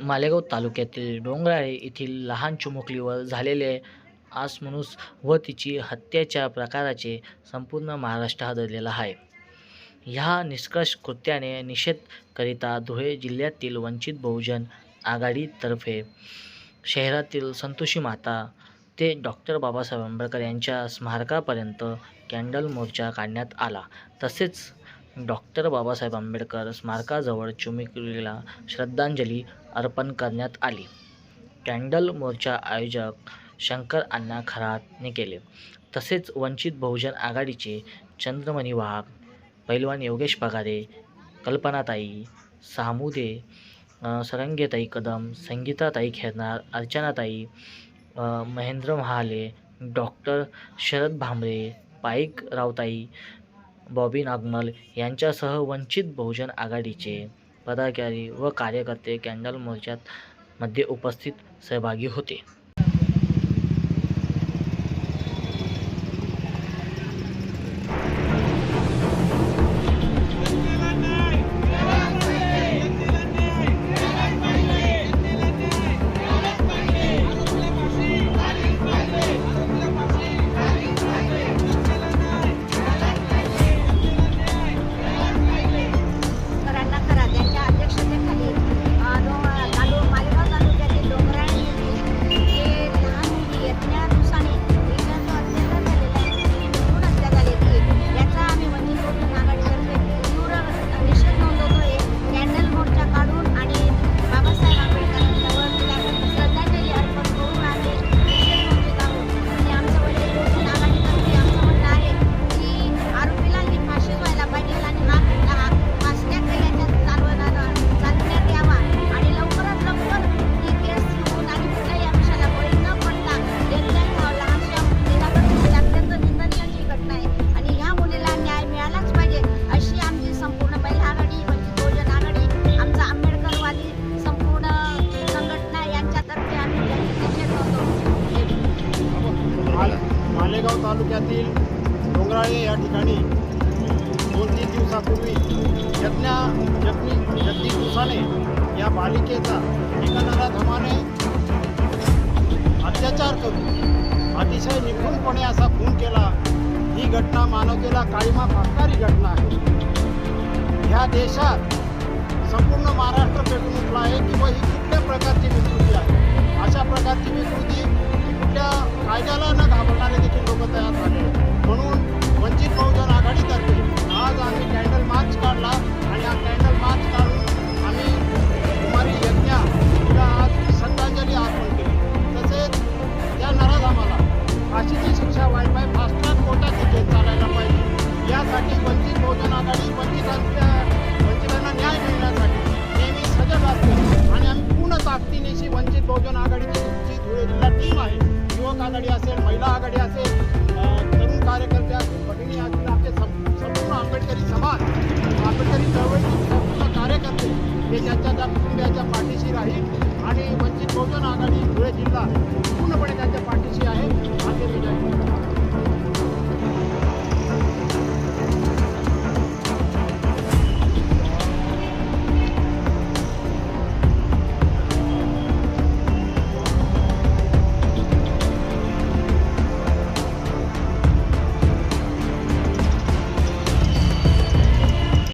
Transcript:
मालेगाव तालुक्यातील डोंगराळे येथील लहान चिमुकलीवर झालेले आसमनुस व तिची हत्येच्या प्रकाराचे संपूर्ण महाराष्ट्र हादरलेला आहे. ह्या निष्कर्ष कृत्याने निषेध करिता धुळे जिल्ह्यातील वंचित बहुजन आघाडीतर्फे शहरातील संतोषी माता ते डॉक्टर बाबासाहेब आंबेडकर यांच्या स्मारकापर्यंत कॅन्डल मोर्चा काढण्यात आला. तसेच डॉक्टर बाबासाहेब आंबेडकर स्मारकाजवळ चिमुकलीला श्रद्धांजली अर्पण करण्यात आली. कॅन्डल मोर्चा आयोजक शंकर अण्णा खरातने केले. तसेच वंचित बहुजन आघाडीचे चंद्रमणी वाघ पैलवान योगेश पगारे कल्पनाताई सामुदे सरंगेताई कदम संगीताताई खेरनार अर्चनाताई महेंद्र महाले डॉक्टर शरद भांबरे पाईक रावताई बॉबी नागमल यांच्यासह वंचित बहुजन आघाडीचे पदाधिकारी व कार्यकर्ते कॅन्डल मोर्चात मध्ये उपस्थित सहभागी होते. मालेगाव तालुक्यातील डोंगराळे या ठिकाणी दोन तीन दिवसापूर्वी यज्ञा जगनी जगदीश दिवसाने या बालिकेचा एका नराधमाने अत्याचार करून अतिशय निपुणपणे असा खून केला. ही घटना मानवतेला काळीमा फासणारी घटना आहे. ह्या देशात संपूर्ण महाराष्ट्र पेटून उठला आहे की ही कुठल्या प्रकारची विकृती आहे? अशा प्रकारची विकृती टीम आहे. युवक आघाडी असेल महिला आघाडी असेल तरुण कार्यकर्ते असतील भगिनी असतील आमचे संपूर्ण आंबेडकरी समाज.